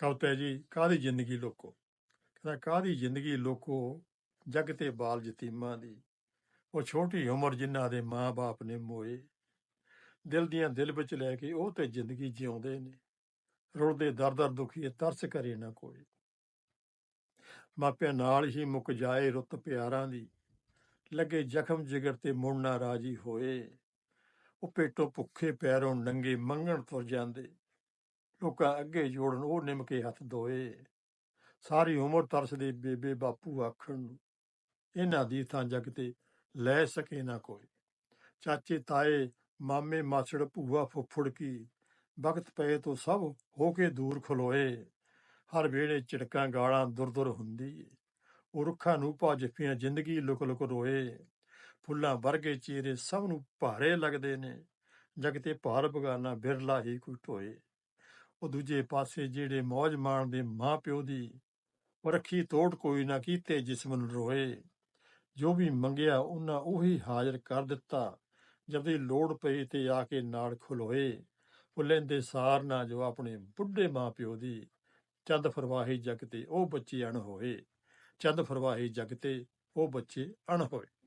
ਕਵਿਤਾ ਹੈ ਜੀ? ਕਾਹਦੀ ਜ਼ਿੰਦਗੀ ਲੋਕੋ? ਕਹਿੰਦਾ ਕਾਹਦੀ ਜ਼ਿੰਦਗੀ ਲੋਕੋ? ਜਗ ਤੇ ਬਾਲ ਜਤੀਮਾਂ ਦੀ। ਉਹ ਛੋਟੀ ਉਮਰ ਜਿਨ੍ਹਾਂ ਦੇ ਮਾਂ-ਬਾਪ ਨੇ ਮੋਏ। ਦਿਲ ਦੀਆਂ ਦਿਲ ਵਿੱਚ ਲੈ ਕੇ ਉਹ ਤੇ ਜ਼ਿੰਦਗੀ ਜਿਉਂਦੇ ਨੇ। ਰੁਲਦੇ ਦਰ-ਦਰ ਦੁਖੀਏ ਤਰਸ ਕਰੇ ਨਾ ਕੋਈ। ਮਾਪਿਆਂ ਨਾਲ ਹੀ ਮੁੱਕ ਜਾਏ ਰੁੱਤ ਪਿਆਰਾਂ ਦੀ। ਲੱਗੇ ਜ਼ਖਮ ਜਿਗਰ ਤੇ ਮੁੜ ਨਾ ਰਾਜੀ ਹੋਏ। ਉਹ ਪੇਟੋਂ ਭੁੱਖੇ ਪੈਰੋਂ ਨੰਗੇ ਮੰਗਣ ਤੁਰ ਜਾਂਦੇ। ਲੋਕਾਂ ਅੱਗੇ ਜੋੜਨ, ਉਹ ਨਿਮ ਕੇ ਹੱਥ ਧੋਏ ਸਾਰੀ ਉਮਰ ਤਰਸਦੇ ਬੇਬੇ ਬਾਪੂ ਆਖਣ ਨੂੰ, ਇਹਨਾਂ ਦੀ ਥਾਂ ਜਗ ਤੇ ਲੈ ਸਕੇ ਨਾ ਕੋਈ। ਚਾਚੇ, ਤਾਏ, ਮਾਮੇ, ਮਾਸੜ, ਭੂਆ ਫੁੱਫੜ ਕੀ ਵਕਤ ਪਏ ਤੋਂ ਸਭ ਹੋ ਕੇ ਦੂਰ ਖਲੋਏ। ਹਰ ਵੇਲੇ ਝਿੜਕਾਂ ਗਾਲਾਂ ਦੁਰ-ਦੁਰ ਹੁੰਦੀ ਏ। ਉਹ ਰੁੱਖਾਂ ਨੂੰ ਪਾ ਜੱਫੀਆਂ ਜ਼ਿੰਦਗੀ ਲੁਕ ਲੁਕ ਰੋਏ। ਫੁੱਲਾਂ ਵਰਗੇ ਚਿਹਰੇ ਸਭ ਨੂੰ ਭਾਰੇ ਲੱਗਦੇ ਨੇ। ਜਗ ਤੇ ਭਾਰ ਬਗਾਨਾ ਬਿਰਲਾ ਹੀ ਕੋਈ ਢੋਏ ਉਹ ਦੂਜੇ ਪਾਸੇ ਜਿਹੜੇ ਮੌਜ ਮਾਣਦੇ ਮਾਂ ਪਿਓ ਦੀ ਰੱਖੀ ਤੋੜ ਕੋਈ ਨਾ ਕੀਤੇ ਜਿਸਮ ਨੂੰ ਰੋਏ। ਜੋ ਵੀ ਮੰਗਿਆ, ਉਹਨਾਂ ਉਹੀ ਹਾਜ਼ਰ ਕਰ ਦਿੱਤਾ। ਜਦੋਂ ਲੋੜ ਪਈ ਤੇ ਆ ਕੇ ਨਾਲ ਖਲੋਏ। ਉਹ ਲੈਂਦੇ ਸਾਰ ਨਾ ਜੋ ਆਪਣੇ ਬੁੱਢੇ ਮਾਂ ਪਿਓ ਦੀ। ਚੰਦ ਫਰਵਾਹੀ ਜਗ ਤੇ ਉਹ ਬੱਚੇ ਅਣ ਹੋਏ। ਚੰਦ ਫਰਵਾਹੀ ਜਗ ਤੇ ਉਹ ਬੱਚੇ ਅਣ ਹੋਏ।